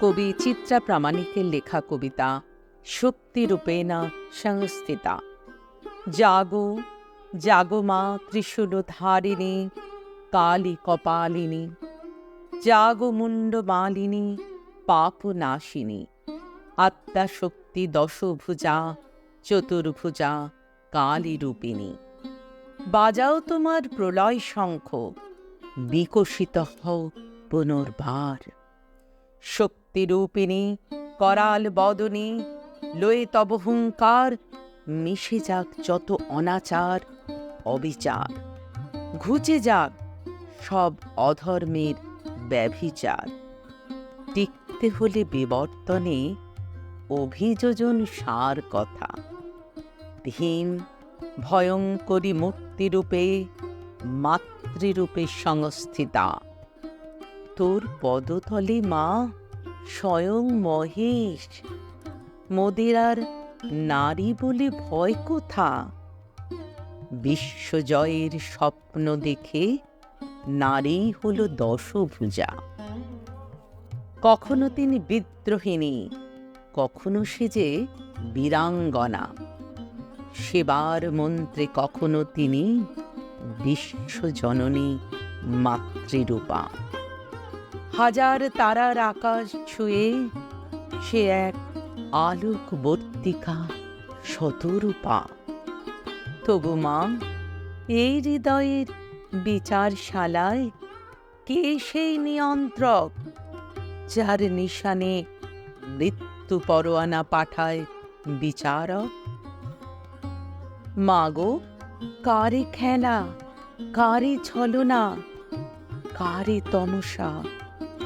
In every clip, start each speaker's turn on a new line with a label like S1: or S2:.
S1: কবি চিত্রা প্রামাণিকের লেখা কবিতা শক্তিরূপেণা সংস্থিতা। জাগো জাগো মা ত্রিশূলধারিণী, কালী কপালিনী। জাগো মুন্ডমালিনী পাপনাশিনী আত্মা শক্তি দশভুজা, চতুর্ভুজা, কালী রূপিণী। বাজাও তোমার প্রলয় শঙ্খ, বিকশিত হও পুনর্বার শক্তিরূপিণী করাল বদনী, লয়ে তব হুঙ্কার, মিশে যাক যত অনাচার, অবিচার। ঘুচে যাক সব অধর্মের ব্যভিচার। টিকতে হলে বিবর্তনে অভিযোজন সার কথা। ভীম ভয়ঙ্করী মূর্তিরূপে, মাতৃরূপে সংস্থিতা। তোর পদতলে মা, স্বয়ং মহেশ। মোদের আর নারী বলে ভয় কোথা? বিশ্বজয়ের স্বপ্ন দেখে নারী হল দশভুজা। কখনো তিনি বিদ্রোহিণী, কখনো সে যে বীরাঙ্গনা। সেবার মন্ত্রে কখনো তিনি বিশ্বজননী মাতৃরূপা। হাজার তারার আকাশ ছুঁয়ে সে এক আলোকবর্তিকা শতরূপা। তবু মা, এই হৃদয়ের বিচারশালায় কে সেই নিয়ন্ত্রক যার নিশানে মৃত্যু পরোয়ানা পাঠায় বিচারক? মাগো কারে খেলা, কারে ছলনা, কারে তমসা?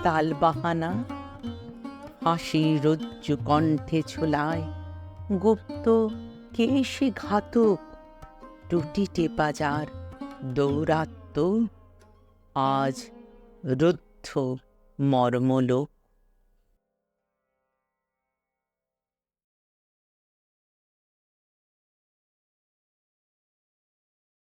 S1: তাল বাহানা হাসি রজ্জু কণ্ঠে ছোলায়, গুপ্ত কে সে ঘাতক টুটি বাজার দৌরাত্ম। আজ রুদ্ধ মর্মলোক।